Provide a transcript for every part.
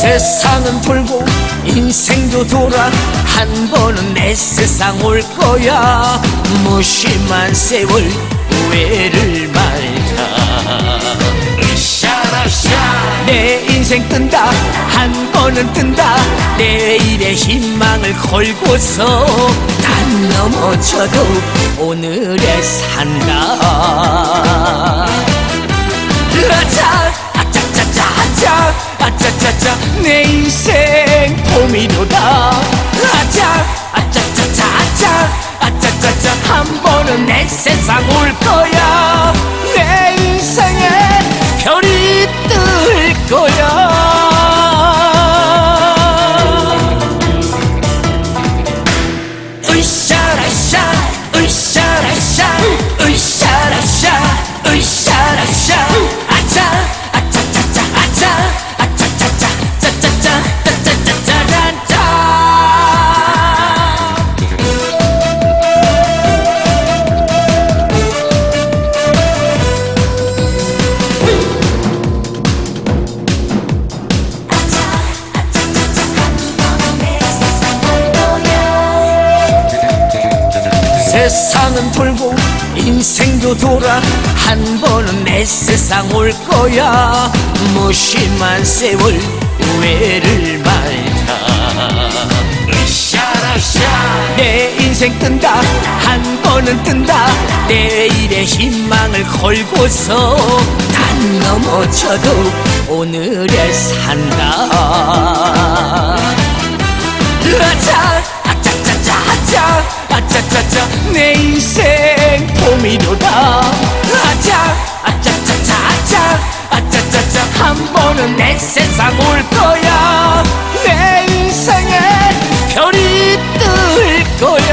세상은 돌고 인생도 돌아. 한 번은 내 세상 올 거야. 무심한 세월 후회를 말자. 내 인생 뜬다. 한 번은 뜬다. 내일의 희망을 걸고서 난 넘어져도 오늘에 산다. 아차 아짜짜짜 아짜 아짜짜짜 내 인생 봄이로다. 아짜짜짜 세상은 돌고 인생도 돌아 한 번은 내 세상 올 거야. 무심한 세월 후회를 말자. 으쌰라쌰 내 인생 뜬다. 한 번은 뜬다. 내일의 희망을 걸고서 난 넘어져도 오늘에 산다 내 인생 봄이로다. 아차 아짜짜짜 아차 아짜짜짜 한 번은 내 세상 올 거야. 내 인생에 별이 뜰 거야.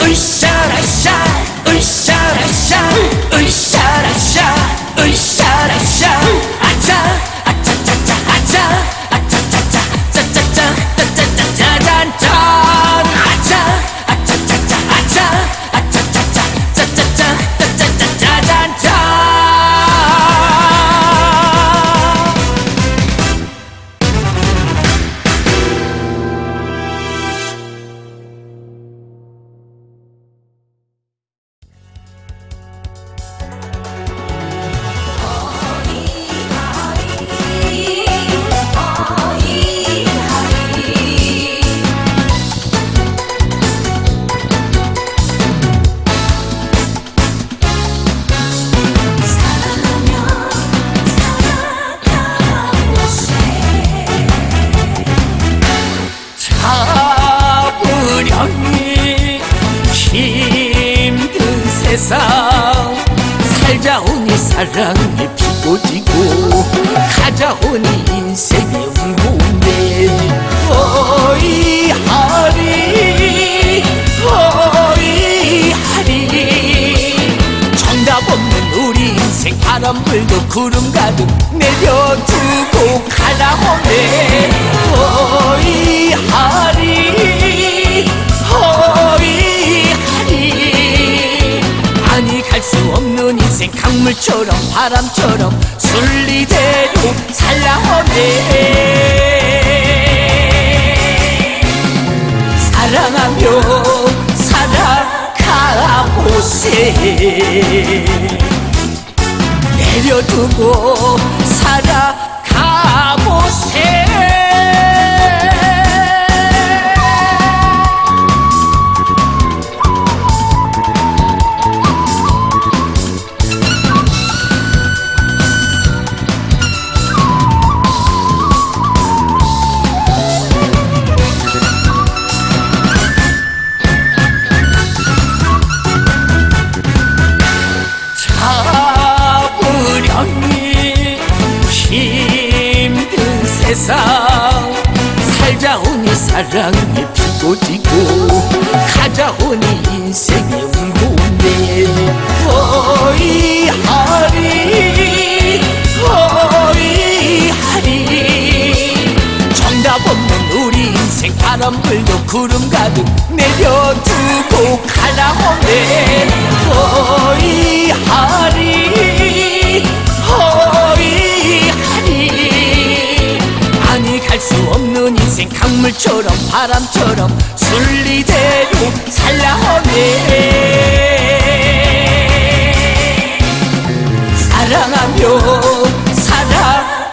으쌰라쌰 세상. 살자 오니 사랑이 피고 지고 가자 오니 인생의 울고내 어이 하리. 어이 하리. 정답 없는 우리 인생 바람 불고 구름 가득 내려두고 가라 물처럼 바람처럼 순리대로 살아오네. 사랑하며 살아가보세. 내려두고 세상. 살자 오니 사랑이 피고 지고 가자 오니 인생의 울고내 어이 하리 어이 하리. 정답 없는 우리 인생 바람 불고 구름 가득 내려두고 갈라오네. 어이 하리 바람처럼 순리대로 살라하네. 사랑하며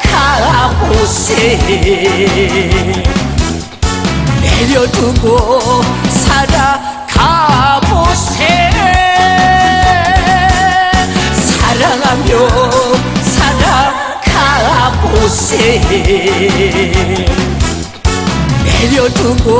살아가보세. 내려두고 살아가보세 내려두고